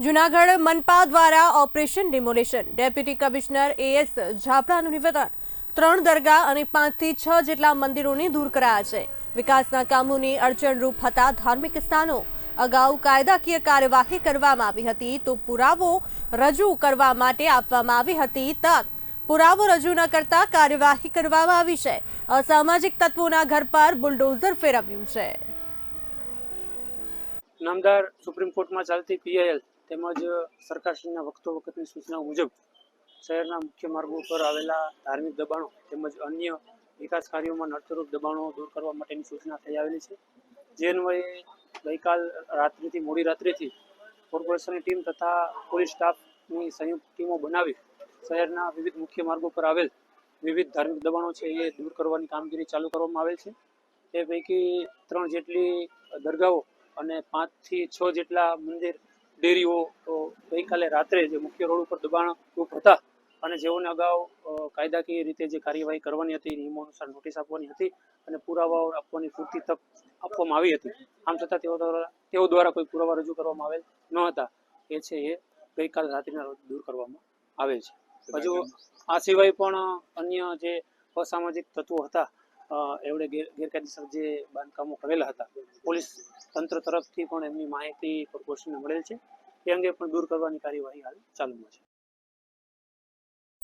જુનાગઢ મનપા દ્વારા operation demolition. Deputy commissioner A ઝાપડાનું નિવેદન. ત્રણ દરગાહ અને પાંચથી છ જેટલા મંદિરોને દૂર કરાયા છે. વિકાસના કામોની અડચણરૂપ હતા ધાર્મિક સ્થાનો. અગાઉ કાયદાકીય કાર્યવાહી કરવામાં આવી હતી તો પુરાવો રજૂ કરવા માટે આપવામાં આવી હતી તક. પુરાવો રજૂ ન કરતા કાર્યવાહી કરવામાં આવી છે. અસામાજિક તત્વોના ઘર પર બુલડોઝર ફેરવ્યું છે. નામદાર સુપ્રીમ કોર્ટમાં ચાલતી પીઆઈએલ તેમજ સરકારશ્રીના વખતો વખતની સૂચનાઓ મુજબ શહેરના મુખ્ય માર્ગો પર આવેલા ધાર્મિક દબાણો તેમજ અન્ય વિકાસ કાર્યોમાં નડતરૂપ દબાણો દૂર કરવા માટેની સૂચના થઈ આવેલી છે. જે અન્વયે ગઈકાલ રાત્રિથી, મોડી રાત્રિથી કોર્પોરેશનની ટીમ તથા પોલીસ સ્ટાફની સંયુક્ત ટીમો બનાવી શહેરના વિવિધ મુખ્ય માર્ગો પર આવેલ વિવિધ ધાર્મિક દબાણો છે એ દૂર કરવાની કામગીરી ચાલુ કરવામાં આવેલ છે. તે પૈકી ત્રણ જેટલી દરગાહો અને પાંચથી છ જેટલા મંદિર ડેરીઓ તો ગઈકાલે રાત્રે જે મુખ્ય રોડ ઉપર દબાણ રૂપ હતા અને જેઓને અગાઉ કાયદાકીય રીતે જે કાર્યવાહી કરવાની હતી, નિયમો અનુસાર નોટિસ આપવાની હતી અને પુરાવાઓ આપવાની પૂરતી તક આપવામાં આવી હતી. આમ છતાં તેઓ દ્વારા તેઓ દ્વારા કોઈ પુરાવા રજૂ કરવામાં આવેલ ન હતા. એ છે એ ગઈકાલ રાત્રિના રોજ દૂર કરવામાં આવે છે. હજુ આ સિવાય પણ અન્ય જે અસામાજિક તત્વો હતા એવડે ગેર, ગેરકાયદેસર જે બાંધકામો કરેલા હતા, પોલીસ તંત્ર તરફથી પણ એમની માહિતી કોર્પોરેશનને મળેલ છે. એ અંગે પણ દૂર કરવાની કાર્યવાહી હાલ ચાલુમાં છે.